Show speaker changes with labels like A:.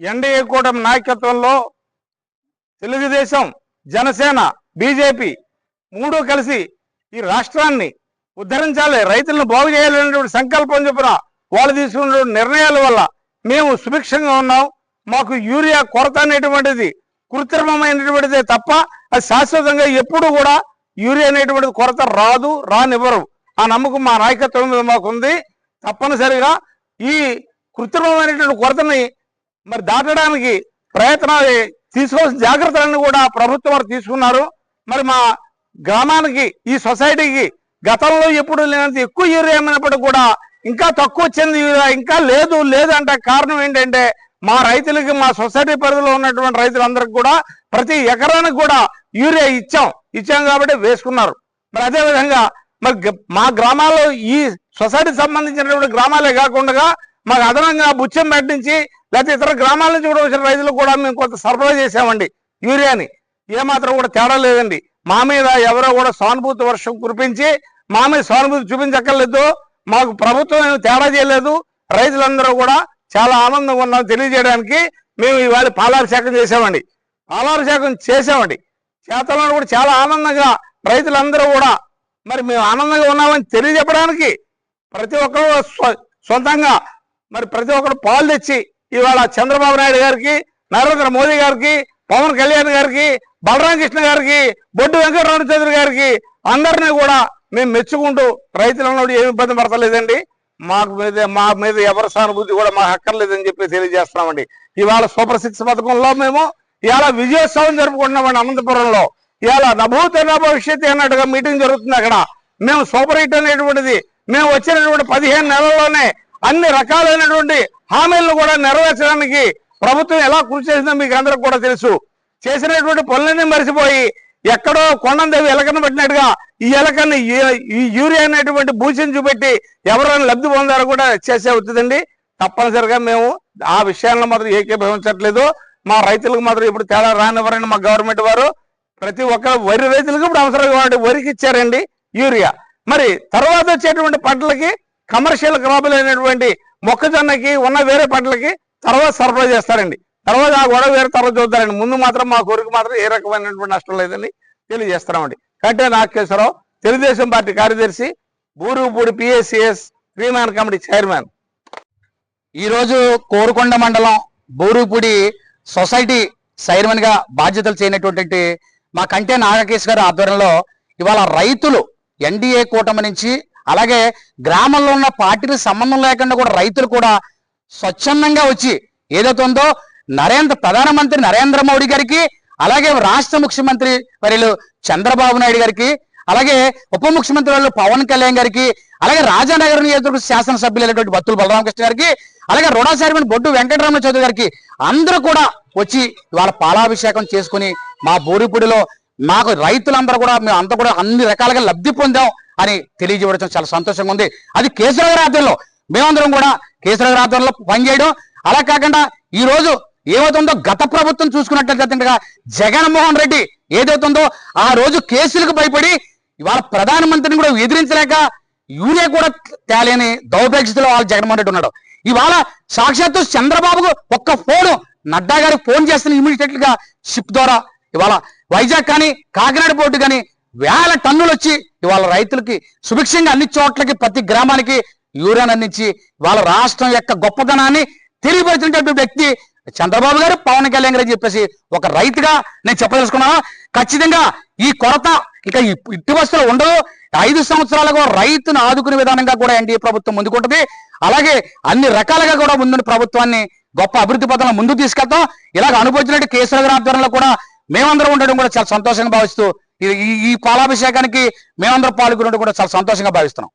A: NDA కూటమి నాయకత్వంలో Telugu Desam Janasena BJP మూడు కలిసి ఈ రాష్ట్రాన్ని ఉద్ధరించాలి. రైతులను బాగు చేయాలనేటువంటి సంకల్పం చొప్పున వాళ్ళు తీసుకున్న నిర్ణయాల వల్ల మేము సుభిక్షంగా ఉన్నాం. మాకు యూరియా కొరత అనేటువంటిది కృత్రిమమైనటువంటిదే తప్ప అది శాశ్వతంగా ఎప్పుడు కూడా యూరియా అనేటువంటిది కొరత రాదు రానివ్వరు. ఆ నమ్మకం మా నాయకత్వం మీద మాకు ఉంది తప్పనిసరిగా ఈ కృత్రిమమైనటువంటి కొరతని మరి దాటడానికి ప్రయత్నాలు తీసుకోవాల్సిన జాగ్రత్తలన్నీ కూడా ప్రభుత్వం వారు తీసుకున్నారు. మరి మా గ్రామానికి ఈ సొసైటీకి గతంలో ఎప్పుడు లేనంత ఎక్కువ యూరియా ఏమైనప్పటికీ కూడా ఇంకా తక్కువ వచ్చింది యూరియా ఇంకా లేదు లేదంటే కారణం ఏంటంటే మా రైతులకి మా సొసైటీ పరిధిలో ఉన్నటువంటి రైతులందరికీ కూడా ప్రతి ఎకరానికి కూడా యూరియా ఇచ్చాం. ఇచ్చాం కాబట్టి వేసుకున్నారు. మరి అదే విధంగా మరి మా గ్రామాల్లో ఈ సొసైటీకి సంబంధించినటువంటి గ్రామాలే కాకుండా మాకు అదనంగా బుచ్చం పట్టించి లేకపోతే ఇతర గ్రామాల నుంచి కూడా వచ్చిన రైతులకు కూడా మేము కొంత సరఫరా చేసామండి యూరియాని. ఏమాత్రం కూడా తేడా లేదండి. మా మీద ఎవరో కూడా సానుభూతి వర్షం కురిపించి మా మీద సానుభూతి చూపించక్కర్లేదు. మాకు ప్రభుత్వం ఏమీ తేడా చేయలేదు. రైతులందరూ కూడా చాలా ఆనందంగా ఉన్నాం తెలియజేయడానికి మేము ఇవాళ పాలాభిషేకం చేసామండి పాలాభిషేకం చేసామండి చేతల్లో కూడా చాలా ఆనందంగా రైతులందరూ కూడా మరి మేము ఆనందంగా ఉన్నామని తెలియజెప్పడానికి ప్రతి ఒక్కరు సొంతంగా మరి ప్రతి ఒక్కరు పాలు తెచ్చి ఇవాళ చంద్రబాబు నాయుడు గారికి నరేంద్ర మోదీ గారికి పవన్ కళ్యాణ్ గారికి బలరామకృష్ణ గారికి బొడ్డు వెంకటరమణ చౌదరి గారికి అందరినీ కూడా మేము మెచ్చుకుంటూ రైతులను ఏమి ఇబ్బంది పడతలేదండి. మాకు మీద మా మీద ఎవరి సానుభూతి కూడా మాకు అక్కర్లేదని చెప్పి తెలియజేస్తున్నామండి. ఇవాళ సూపర్ సిక్స్ పథకంలో మేము ఇవాళ విజయోత్సవం జరుపుకుంటున్నామండి అనంతపురంలో. ఇవాళ నభూత భవిష్యత్ అన్నట్టుగా మీటింగ్ జరుగుతుంది అక్కడ. మేము సూపర్ హిట్ అనేటువంటిది మేము వచ్చినటువంటి పదిహేను నెలల్లోనే అన్ని రకాలైనటువంటి హామీలను కూడా నెరవేర్చడానికి ప్రభుత్వం ఎలా కృషి చేసిందో మీకు అందరికి కూడా తెలుసు. చేసినటువంటి పనులన్నీ మరిచిపోయి ఎక్కడో కొండందేవి ఎలకను పెట్టినట్టుగా ఈ ఎలకని ఈ- ఈ యూరియా అనేటువంటి భూషణ చూపెట్టి ఎవరైనా లబ్ధి పొందారో కూడా చేసే అవుతుందండి తప్పనిసరిగా మేము ఆ విషయాలను మాత్రం ఏకీభవించట్లేదు మా రైతులకు మాత్రం ఇప్పుడు తేడా రానివ్వరండి మా గవర్నమెంట్ వారు. ప్రతి ఒక్క వరి రైతులకు ఇప్పుడు అవసరం కాబట్టి వరికి ఇచ్చారండి యూరియా. మరి తర్వాత వచ్చేటువంటి పంటలకి కమర్షియల్ క్రాపులు అయినటువంటి మొక్కజొన్నకి ఉన్న వేరే పంటలకి తర్వాత సరఫరా చేస్తారండి. తర్వాత ఆ గొడవ వేరే తర్వాత చూద్దారండి. ముందు మాత్రం మా కోరిక మాత్రం ఏ రకమైనటువంటి నష్టం లేదని తెలియజేస్తున్నామండి. కంటే నాగేశ్వరరావు తెలుగుదేశం పార్టీ కార్యదర్శి Burugupudi PSCS Sriman committee chairman.
B: ఈరోజు కోరుకొండ మండలం బూరుగుపూడి సొసైటీ చైర్మన్గా బాధ్యతలు చేయనటువంటి మా కంటే నాగకేశ్ గారి ఆధ్వర్యంలో ఇవాళ రైతులు ఎన్డీఏ కూటమి నుంచి అలాగే గ్రామంలో ఉన్న పార్టీలకు సంబంధం లేకుండా కూడా రైతులు కూడా స్వచ్ఛందంగా వచ్చి ఏదైతే ఉందో నరేంద్ర ప్రధానమంత్రి నరేంద్ర మోడీ గారికి అలాగే రాష్ట్ర ముఖ్యమంత్రి వర్యులు చంద్రబాబు నాయుడు గారికి అలాగే ఉప ముఖ్యమంత్రి వాళ్ళు పవన్ కళ్యాణ్ గారికి అలాగే రాజానగర్ నియోజకవర్గ శాసనసభ్యులైనటువంటి బత్తులు బలరామకృష్ణ గారికి అలాగే రుణా చైర్మన్ బొడ్డు వెంకటరమణ చౌదరి గారికి అందరూ కూడా వచ్చి ఇవాళ పాలాభిషేకం చేసుకుని మా బోరిపూడిలో మాకు రైతులందరూ కూడా మేము అంతా కూడా అన్ని రకాలుగా లబ్ధి పొందాం. అని తెలియజేయడం చాలా సంతోషంగా ఉంది. అది కేసీఆర్ ఆధ్వర్యంలో. మేమందరం కూడా కేసీఆర్ ఆధ్వర్యంలో పనిచేయడం. అలా కాకుండా ఈ రోజు ఏమవుతుందో గత ప్రభుత్వం చూసుకున్నట్లయితే జగన్మోహన్ రెడ్డి ఏదవుతుందో ఆ రోజు కేసులకు భయపడి ఇవాళ ప్రధానమంత్రిని కూడా ఎదిరించలేక యూరియా కూడా తేలేని దౌర్భాగ్యతలో వాళ్ళు జగన్మోహన్ రెడ్డి ఉన్నాడు. ఇవాళ సాక్షాత్తు చంద్రబాబుకు ఒక్క ఫోను నడ్డా గారికి ఫోన్ చేస్తున్న ఇమీడియట్గా షిప్ ద్వారా ఇవాళ వైజాగ్ కానీ కాకినాడ పోర్టు కానీ వేల టన్నులు వచ్చి ఇవాళ రైతులకి సుభిక్షంగా అన్ని చోట్లకి ప్రతి గ్రామానికి యూరియాను అందించి వాళ్ళ రాష్ట్రం యొక్క గొప్పతనాన్ని తెలియపరిచినటువంటి వ్యక్తి చంద్రబాబు గారు పవన్ కళ్యాణ్ గారు చెప్పేసి ఒక రైతుగా నేను చెప్పదలుచుకున్నాను ఖచ్చితంగా ఈ కొరత ఇక ఇటు ఇట్టి వస్తువులు ఉండదు ఐదు సంవత్సరాలుగా రైతును ఆదుకునే విధానంగా కూడా ఎన్డీఏ ప్రభుత్వం ముందుకుంటుంది. అలాగే అన్ని రకాలుగా కూడా ముందున్న ప్రభుత్వాన్ని గొప్ప అభివృద్ధి పథంలో ముందుకు తీసుకెళ్తాం. ఇలాగ అనుభవించినట్టు కేసీఆర్ గారి ఆధ్వర్యంలో కూడా మేమందరం ఉండడం కూడా చాలా సంతోషంగా భావిస్తూ ఈ పాలాభిషేకానికి మేమందరం పాల్గొనడం కూడా చాలా సంతోషంగా భావిస్తున్నాం.